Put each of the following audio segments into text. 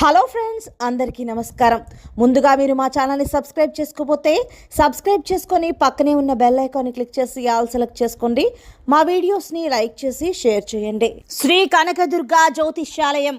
Hello friends అందరికీ నమస్కారం. ముందుగా మీరు మా ఛానల్ని సబ్స్క్రైబ్ చేసుకోకపోతే సబ్స్క్రైబ్ చేసుకొని పక్కనే ఉన్న బెల్ ఐకాన్ని క్లిక్ చేసి ఆల్ సెలెక్ట్ చేసుకోండి. మా వీడియోస్ని లైక్ చేసి షేర్ చేయండి. శ్రీ కనకదుర్గ జ్యోతిష్యాలయం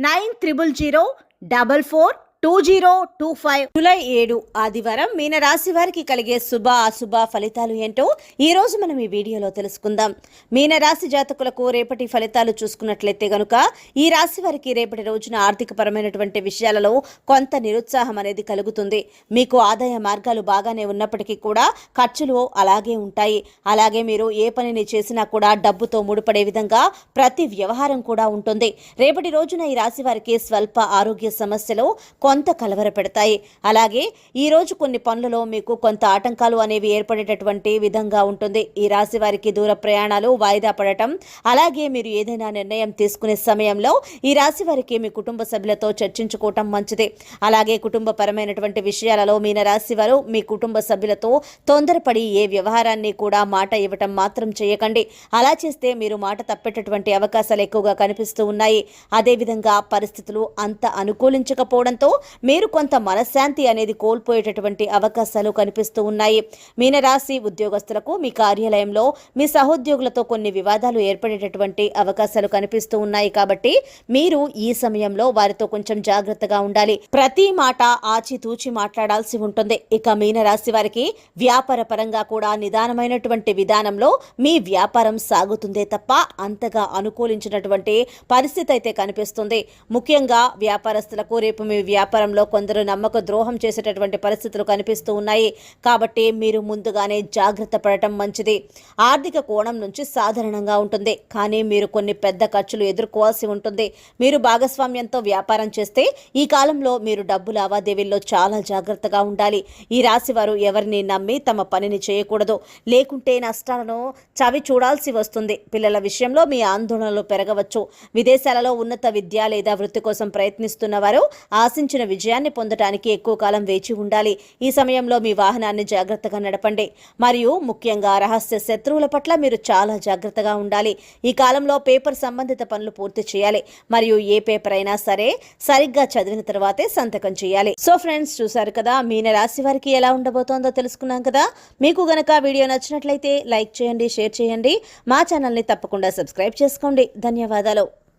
Nine triple zero double four two zero two five July ఏడు ఆదివారం మీన రాశి వారికి కలిగే శుభ అశుభ ఫలితాలు ఏంటో ఈ రోజు మనం ఈ వీడియోలో తెలుసుకుందాం. మీన రాశి జాతకులకు రేపటి ఫలితాలు చూసుకున్నట్లయితే గనుక ఈ రాశి వారికి రేపటి రోజున ఆర్థిక పరమైనటువంటి విషయాలలో కొంత నిరుత్సాహం అనేది కలుగుతుంది. మీకు ఆదాయ మార్గాలు బాగానే ఉన్నప్పటికీ కూడా ఖర్చులు అలాగే ఉంటాయి. అలాగే మీరు ఏ పనిని చేసినా కూడా డబ్బుతో ముడిపడే విధంగా ప్రతి వ్యవహారం కూడా ఉంటుంది. రేపటి రోజున ఈ రాశి వారికి స్వల్ప ఆరోగ్య సమస్యలు కొంత కలవరపెడతాయి. అలాగే ఈ రోజు కొన్ని పనులలో మీకు కొంత ఆటంకాలు అనేవి ఏర్పడేటటువంటి విధంగా ఉంటుంది. ఈ రాశి వారికి దూర ప్రయాణాలు వాయిదా పడటం అలాగే మీరు ఏదైనా నిర్ణయం తీసుకునే సమయంలో ఈ రాశి వారికి మీ కుటుంబ సభ్యులతో చర్చించుకోవటం మంచిది. అలాగే కుటుంబపరమైనటువంటి విషయాలలో మీన రాశి వారు మీ కుటుంబ సభ్యులతో తొందరపడి ఏ వ్యవహారాన్ని కూడా మాట ఇవ్వటం మాత్రం చేయకండి. అలా చేస్తే మీరు మాట తప్పేటటువంటి అవకాశాలు ఎక్కువగా కనిపిస్తూ ఉన్నాయి. అదేవిధంగా పరిస్థితులు అంత అనుకూలించకపోవడంతో మీరు కొంత మనశ్శాంతి అనేది కోల్పోయేటటువంటి అవకాశాలు కనిపిస్తూ ఉన్నాయి. మీనరాశి ఉద్యోగస్తులకు మీ కార్యాలయంలో మీ సహోద్యోగులతో కొన్ని వివాదాలు ఏర్పడేటటువంటి అవకాశాలు కనిపిస్తూ ఉన్నాయి కాబట్టి మీరు ఈ సమయంలో వారితో కొంచెం జాగ్రత్తగా ఉండాలి. ప్రతి మాట ఆచితూచి మాట్లాడాల్సి ఉంటుంది. ఇక మీనరాశి వారికి వ్యాపార పరంగా కూడా నిదానమైనటువంటి విధానంలో మీ వ్యాపారం సాగుతుందే తప్ప అంతగా అనుకూలించినటువంటి పరిస్థితి అయితే కనిపిస్తుంది. ముఖ్యంగా వ్యాపారస్తులకు రేపు మీ వ్యాపారంలో కొందరు నమ్మక ద్రోహం చేసేటటువంటి పరిస్థితులు కనిపిస్తూ ఉన్నాయి. కాబట్టి మీరు ముందుగానే జాగ్రత్త పడటం మంచిది. ఆర్థిక కోణం నుంచి సాధారణంగా ఉంటుంది. కానీ మీరు కొన్ని పెద్ద ఖర్చులు ఎదుర్కోవాల్సి ఉంటుంది. మీరు భాగస్వామ్యంతో వ్యాపారం చేస్తే ఈ కాలంలో మీరు డబ్బు లావాదేవీల్లో చాలా జాగ్రత్తగా ఉండాలి. ఈ రాశి వారు ఎవరిని నమ్మి తమ పనిని చేయకూడదు. లేకుంటే నష్టాలను చవి చూడాల్సి వస్తుంది. పిల్లల విషయంలో మీ ఆందోళనలు పెరగవచ్చు. విదేశాలలో ఉన్నత విద్య లేదా వృత్తి కోసం ప్రయత్నిస్తున్న వారు ఆశించిన విజయాన్ని పొందడానికి ఎక్కువ కాలం వేచి ఉండాలి. ఈ సమయంలో మీ వాహనాన్ని జాగ్రత్తగా నడపండి. మరియు ముఖ్యంగా రహస్య శత్రువుల పట్ల మీరు చాలా జాగ్రత్తగా ఉండాలి. ఈ కాలంలో పేపర్ సంబంధిత పనులు పూర్తి చేయాలి. మరియు ఏ పేపర్ అయినా సరే సరిగ్గా చదివిన తర్వాతే సంతకం చేయాలి. సో ఫ్రెండ్స్ చూసారు కదా? మీన రాశి వారికి ఎలా ఉండబోతోందో తెలుసుకున్నాం కదా? మీకు గనక వీడియో నచ్చినట్లయితే లైక్ చేయండి షేర్ చేయండి. మా ఛానల్ని తప్పకుండా సబ్స్క్రైబ్ చేసుకోండి. ధన్యవాదాలు.